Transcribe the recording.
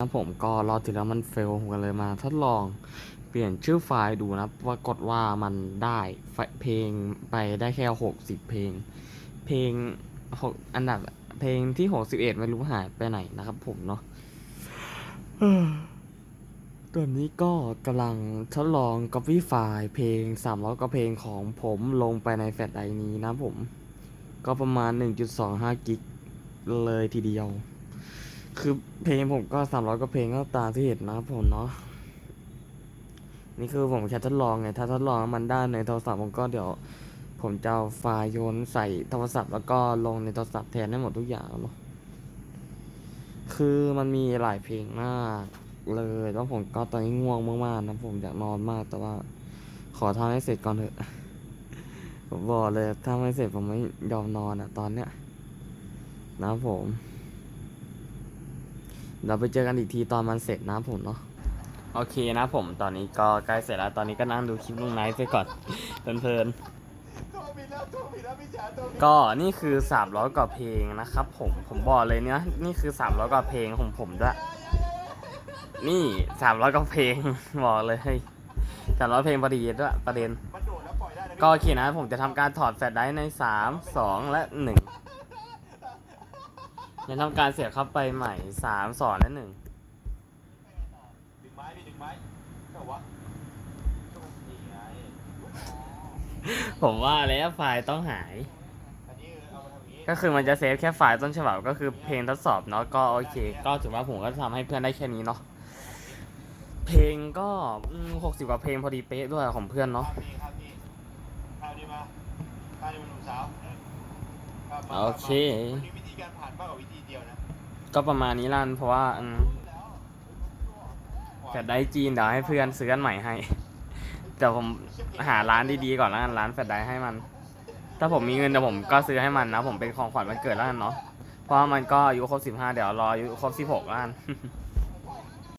นะผมก็รอถึงแล้วมันเฟลผมก็เลยมาทดลองเปลี่ยนชื่อไฟล์ดูนะปรากฏว่ามันได้ไฟเพลงไปได้แค่หกสิบเพลง เพลงหกอันดับเพลงที่หกสิบเอ็ดไม่รู้หายไปไหนนะครับผมเนาะตอนนี้ก็กำลังทดลอง copy ไฟล์เพลง300กว่าเพลงของผมลงไปในแฟลชไดรฟ์นี้นะผม ก็ประมาณ1.25กิกเลยทีเดียว คือเพลงผมก็300กว่าเพลงก็ตามที่เห็นนะครับผมเนาะนี่คือผมแค่ทดลองไงถ้าทดลองแล้วมันได้ในโทรศัพท์ผมก็เดี๋ยว ผมจะเอาไฟล์โยนใส่โทรศัพท์แล้วก็ลงในโทรศัพท์แทนให้หมดทุกอย่างเนาะคือมันมีหลายเพลงมากเลยแล้วผมก็ตอนนี้ง่วงมากๆนะผมอยากนอนมากแต่ว่า ขอทำให้เสร็จก่อนเถอะผมบอกเลยถ้าไม่เสร็จผมไม่ยอมนอนอะตอนเนี้ยนะผม เราไปเจอกันอีกทีตอนมันเสร็จนะครับผมเนาะโอเคนะผมตอนนี้ก็ใกล้เสร็จแล้วตอนนี้ก็นั่งดูคลิปลุงไนท์ไปก่อนเพลินๆโทรผิดแล้วโทรผิดแล้วพี่จ๋าโทรผิดก็นี่คือ 300 กว่าเพลงนะครับ ผมผมบอกเลยเนี่ยนี่คือ 300 กว่าเพลงของผมด้วยนี่300กว่าเพลงบอกเลยสามร้อยเพลงพอดีด้วยประเด็นมันโดดแล้วปล่อยได้นะพี่ก็โอเคนะผมจะทำการถอดแฟลชไดรฟ์ใน3 2และ1 จะทำการเสียบเข้าไปใหม่3 2และ1ดึงไม้พี่ดึงไม้เจ้าวะนี่ไงผมว่าแล้วไฟล์ต้องหาย อันนี้เอามาทำอย่างนี้ก็คือมันจะเซฟแค่ไฟล์ต้นฉบับก็คือเพลงทดสอบเนาะก็โอเค ก็ถือว่าผมก็ทำให้เพื่อนได้แค่นี้เนาะเพลงก็หกสิบกว่าเพลงพอดีเป๊ะด้วยของเพื่อนเนาะข้าวพี่ข้าวพี่ข้าวดีมาข้าวดีมาหนุ่มสาวข้าวมาโอเคมันมีวิธี การผ่านมากกว่าวิธีเดียวนะก็ประมาณนี้ลั่นเพราะว่าอืมแฟดได้จีนเดี๋ยวให้เพื่อนซื้ออันใหม่ให้แต่ผมหาร้านดีๆก่อนแล้วกันร้านแฟดได้ให้มัน ถ้าผมมีเงินเดี๋ยวผมก็ซื้อให้มันนะ ผมเป็นของขวัญวันเกิดแล้วกันเนาะเพราะว่ามันก็อายุครบสิบห้าเดี๋ยวรออายุครบสิบหกแล้วกัน